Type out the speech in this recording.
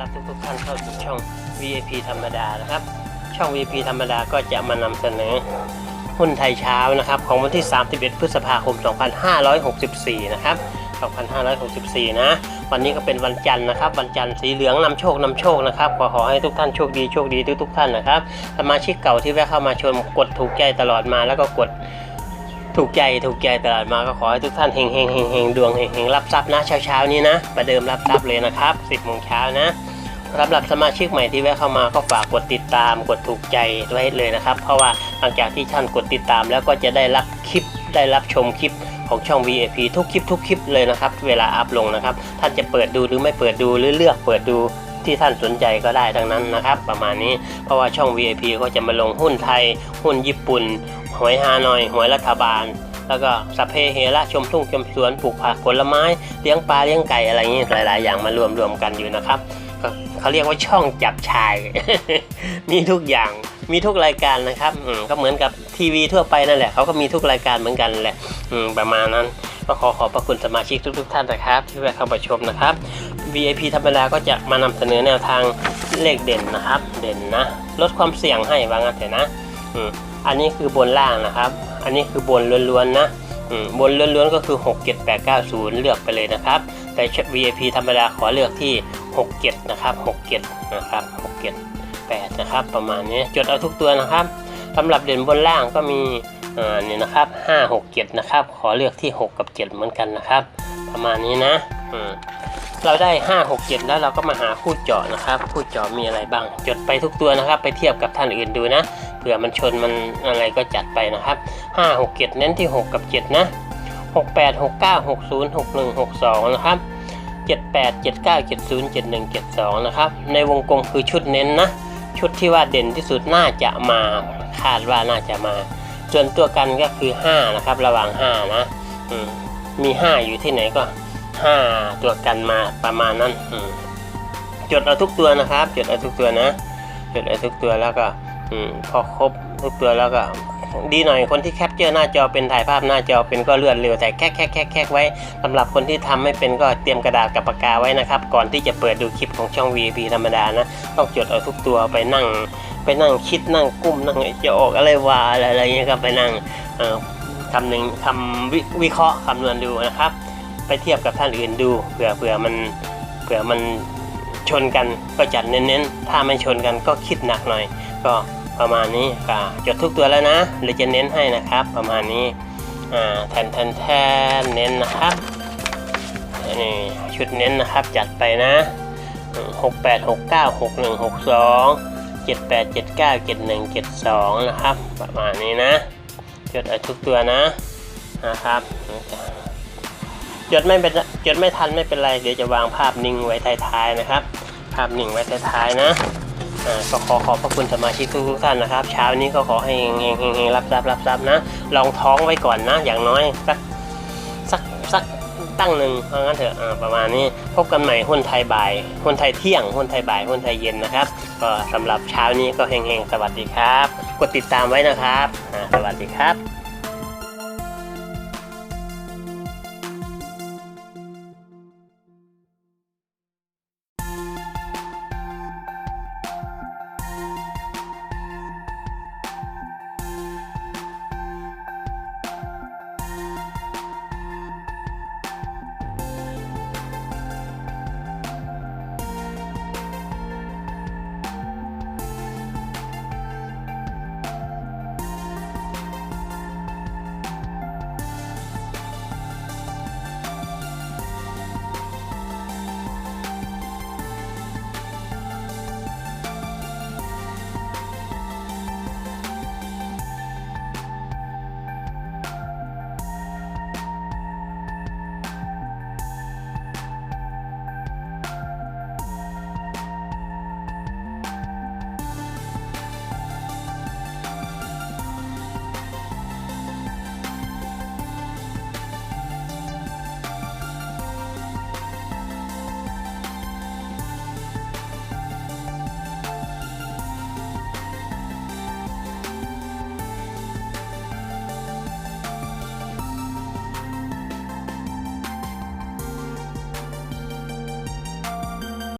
รับทุกทุกๆท่านเข้าสู่ช่อง VIP ธรรมดานะครับ ช่อง VIP ธรรมดาก็จะมานำเสนอหุ้นไทยเช้านะครับ ของวันที่ 31 พฤษภาคม 2564 นะครับ 2564 นะ วันนี้ก็เป็นวันจันทร์นะครับ วันจันทร์สีเหลืองนำโชคนำโชคนะครับ ขอขอให้ทุกท่านโชคดีโชคดีทุกทุกท่านนะครับ สมาชิกเก่าที่แวะเข้ามาชมกดถูกใจตลอดมาแล้วก็กดถูกใจถูกใจตลอดมาก็ขอให้ทุกท่านเฮงเฮงเฮงเฮงดวงเฮงเฮงรับทรัพย์นะเช้าเช้านี้นะ ประเดิมรับทรัพย์เลยนะครับ 10โมงเช้านะ สำหรับสมาชิกใหม่ที่แวะเข้ามาก็ฝากกดติดตามกดถูกใจไว้เลยนะครับ เพราะว่าหลังจากที่ท่านกดติดตามแล้วก็จะได้รับคลิปได้รับชมคลิปของช่อง VIP ทุกคลิปทุกคลิปเลยนะครับ เวลาอัพลงนะครับ ท่านจะเปิดดูหรือไม่เปิดดูหรือเลือกเปิดดูที่ท่านสนใจก็ได้ทั้งนั้นนะครับ ประมาณนี้เพราะว่าช่อง VIP ก็จะมาลงหุ้นไทย หุ้นญี่ปุ่นหวยฮานอยหวยรัฐบาล แล้วก็สพเพเฮระชมทุ่งชมสวนปลูกผักผลไม้เลี้ยงปลาเลี้ยงไก่อะไรอย่างนี้หลาย ๆ อย่างมารวมรวมๆกันอยู่นะครับ เขาเรียกว่าช่องจับชาย มีทุกอย่างมีทุกรายการนะครับอก็เหมือนกับทีวีทั่วไปนั่นแหละเขาก็มีทุกรายการเหมือนกันแหละอืประมาณนั้นก็ขอขอบพระคุณสมาชิกทุก ๆ ท่านนะครับ ที่แวะเข้ามาชมนะครับ VIP ธรรมดาก็จะมานำเสนอแนวทางเลขเด่นนะครับ เด่นนะลดความเสี่ยงให้ว่างั้นเถอะนะอันนี้คือบนล่างนะครับ อันนี้คือบนล้วนๆนะบนล้วนๆก็คือ 6 7 8 9 0 เลือกไปเลยนะครับ แต่ VIP ธรรมดาขอเลือกที่ 6 7นะครับ6 7นะครับ6 7 8นะครับประมาณนี้จดเอาทุกตัวนะครับสำหรับเด่นบนล่างก็มีอ่านี่ยนะครับห้าหกเจ็ดนะครับขอเลือกที่หกกับเจ็ดเหมือนกันนะครับ ประมาณนี้นะเราได้ห้าหกเจ็ดแล้วเราก็มาหาคู่เจาะนะครับ คู่เจาะมีอะไรบ้าง จดไปทุกตัวนะครับ ไปเทียบกับท่านอื่นดูนะเผื่อมันชนมันอะไรก็จัดไปนะครับห้าหกเจ็ดเน้นที่หกกับเจ็ดนะหกแปดหกเก้าหกศูนย์หกหนึ่งหกสองนะครับ เจ็ดแปดเจ็ดเก้าเจ็ดศูนย์เจ็ดหนึ่งเจ็ดสองนะครับ ในวงกลมคือชุดเน้นนะ ชุดที่ว่าเด่นที่สุดน่าจะมาคาดว่าน่าจะมา ส่วนตัวกันก็คือ 5 นะครับ ระหว่าง 5 นะมมี 5 อยู่ที่ไหนก็ 5 ตัวกันมาประมาณนั้นจดเอาทุกตัวนะครับ จดเอาทุกตัวนะ จดเอาทุกตัวแล้วก็ อมพอครบทุกตัวแล้วก็ดีหน่อยคนที่แคปเจอร์หน้าจอเป็นถ่ายภาพหน้าจอเป็นก็เลื่อนเร็วแต่แค่แค่แค่แค่ไว้สำหรับคนที่ทำไม่เป็นก็เตรียมกระดาษกับปากกาไว้นะครับ ก่อนที่จะเปิดดูคลิปของช่อง VIP ธรรมดานะ ต้องจดเอาทุกตัวไปนั่ง ไปนั่งคิดนั่งกุ้มนั่งจะออกอะไรวาอะไรอะไรเงี้ยครับไปนั่งเอ่อคำหนึ่งคำววิเคราะห์คำนวณดูนะครับ ไปเทียบกับท่านอื่นดูเผื่อเผื่อมันเผื่อมันชนกันก็จัดเน้นๆ ถ้าไม่ชนกันก็คิดหนักหน่อย ก็ ประมาณนี้ก็จดทุกตัวแล้วนะหรือจะเน้นให้นะครับ ประมาณนี้อ่าแทนแทนแทนเน้นนะครับนี่ชุดเน้นนะครับจัดไปนะหกแปดหกเก้าหกหนึ่งหกสองเจ็ดแปดเจ็ดเก้าเจ็ดหนึ่งเจ็ดสองนะครับ ประมาณนี้นะจดเอาทุกตัวนะนะครับจดไม่เป็นจดไม่ทันไม่เป็นไร เดี๋ยวจะวางภาพนิ่งไว้ท้ายๆนะครับ ภาพนิ่งไว้ท้ายๆนะ ก็ขอขอบพระคุณสมาชิกทุกท่านนะครับ เช้านี้ก็ขอให้เฮงๆเฮงรับทรัพย์รับทรัพย์นะ ลองท้องไว้ก่อนนะ อย่างน้อยสักสักสักตั้งหนึ่งเพราะงั้นเถอะประมาณนี้พบกันใหม่หุ้นไทยบ่ายหุ้นไทยเที่ยงหุ้นไทยบ่ายหุ้นไทยเย็นนะครับ ก็สำหรับเช้านี้ก็เฮงๆ สวัสดีครับ กดติดตามไว้นะครับ สวัสดีครับ